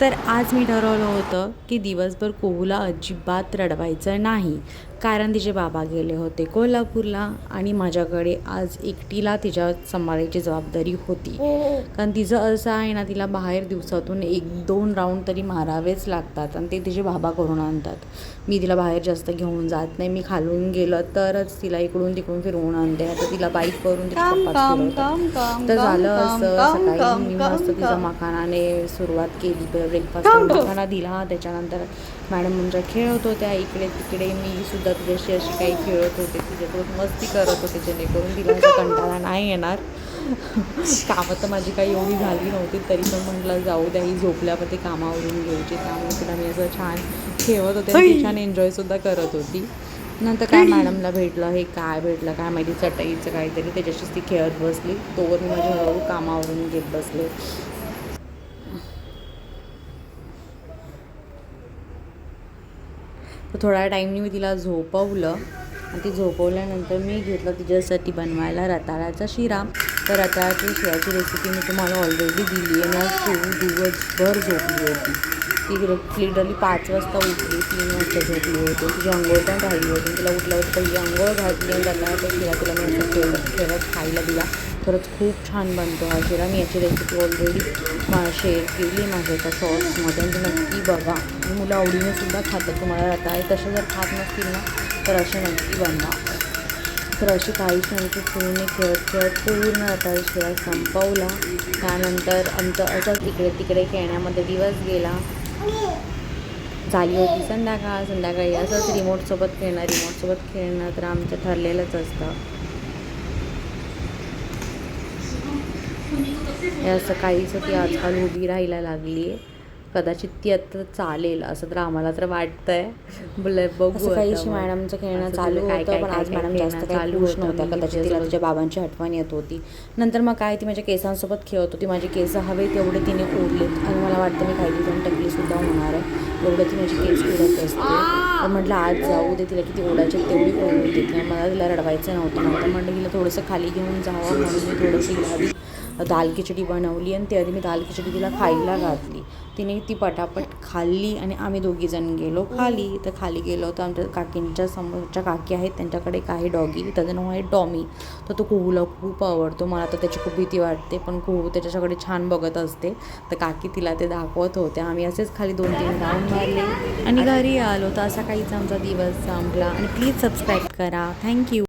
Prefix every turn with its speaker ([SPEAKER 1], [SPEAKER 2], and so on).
[SPEAKER 1] तर आज मी ठरवलं होतं की दिवसभर कोहूला अजिबात रडवायचं नाही. कारण तिचे बाबा गेले होते कोल्हापूरला आणि माझ्याकडे आज एकटीला तिच्या सांभाळायची जबाबदारी होती. कारण तिचं असं आहे ना तिला बाहेर दिवसातून एक दोन राऊंड तरी मारावेच लागतात आणि ते तिचे बाबा करून आणतात. मी तिला बाहेर जास्त घेऊन जात नाही. मी खालून गेलं तरच तिला इकडून तिकडून फिरवून आणते. आता तिला बाईक करून तर झालं असं सकाळी मी मस्त तिचा
[SPEAKER 2] काम.
[SPEAKER 1] मखानाने सुरुवात केली. ब्रेकफास्ट. मखाना दिला. त्याच्यानंतर मॅडम आमच्या खेळत होत्या. इकडे तिकडे मी सुद्धा तिच्याशी अशी काही खेळत होते तिच्यासोबत मस्ती करत होते जेणेकरून तिला कंटाळा नाही येणार. कामं तर माझी काही एवढी झाली नव्हती तरी पण म्हटलं जाऊ द्या ही झोपल्यावर ती कामावरून घ्यायची. त्यामुळे तिला मी असं छान खेळत होते छान एन्जॉयसुद्धा करत होती. नंतर काय मॅडमला भेटलं हे काय भेटलं काय माहिती चटईचं काहीतरी त्याच्याशीच ती खेळत बसली. तोवर मी माझ्या हळूहळू कामावरून घेत बसले. तर थोड्या टाईमनी मी तिला झोपवलं. आणि ती झोपवल्यानंतर मी घेतलं तिच्यासाठी बनवायला रताळ्याचा शिरा. तर रताळ्याच्या शिराची रेसिपी मी तुम्हाला ऑलरेडी दिली आहे. ना तू दिवसभर झोपली होती. ती लिटरली पाच वाजता उठली तीन वाजता झोपली होती. तिची अंघोळ पण राहिली होती. तिला उठल्यावर पहिली अंघोळ घातली आणि रताळ्याचा शिरा तिला मी खेळत खेळत खायला दिला. खरंच खूप छान बनतो हा शिरा. मी याची रेसिपी ऑलरेडी शेअर केली माझ्या एका शॉर्ट्समध्ये नक्की बघा. आणि मुलं आवडीने सुद्धा खातात तुम्हाला राहतात तसं जर खात नसतील ना तर असे नक्की बनवा. तर अशी काहीच नाही की पूर्ण खेळत खेळत पूर्ण रताळे शिवाय संपवला. त्यानंतर आमचं असंच इकडे तिकडे खेळण्यामध्ये दिवस गेला. झाली होती संध्याकाळ. संध्याकाळी असंच रिमोटसोबत खेळणं रिमोटसोबत खेळणं तर आमचं ठरलेलंच असतं. हे असं काहीच ती आजकाल उभी राहायला लागली आहे कदाचित ती आता चालेल असं तर आम्हाला तर वाटतंय. बोल बघू
[SPEAKER 3] काहीशी. मॅडमचं खेळणं चालू होतं
[SPEAKER 1] काय
[SPEAKER 3] पण आज मॅडम जास्त काही
[SPEAKER 1] चालू
[SPEAKER 3] खुश
[SPEAKER 1] होतं.
[SPEAKER 3] नव्हत्या.
[SPEAKER 1] मी
[SPEAKER 3] कदाचित तिला तिच्या बाबांची आठवण येत होती. नंतर मग काय ती माझ्या केसांसोबत खेळत होती. माझे केस हवे तेवढे तिने ओढलेत. आणि मला वाटतं मी काही दिवसांनी टकलीसुद्धा होणार आहे. एवढं ती माझी केस ओढत असते. तर म्हटलं आज जाऊ दे तिला किती ओढायचे तेवढी ओढून देते. मला तिला रडवायचं नव्हतं. नंतर म्हटलं तिला थोडंसं खाली घेऊन जावं म्हणून मी थोडंसं आधी दाल खिचडी बनवली आणि ते आधी मी दाल खिचडी तिला खायला घातली. तिने ती पटापट खाल्ली आणि आम्ही दोघीजण गेलो खाली. तर खाली गेलो तर आमच्या काकींच्या समोरच्या काकी आहेत त्यांच्याकडे एक आहे डॉगी त्याचं नाव आहे डॉमी तर तो कुहूला खूप आवडतो. मला तर त्याची खूप भीती वाटते पण कुहू त्याच्याकडे छान बघत असते. तर काकी तिला ते दाखवत होते. आम्ही असेच खाली दोन तीन राऊंड मारले आणि घरी आलो. तर असा काहीच आमचा दिवस संपला. आणि प्लीज सबस्क्राईब करा. थँक्यू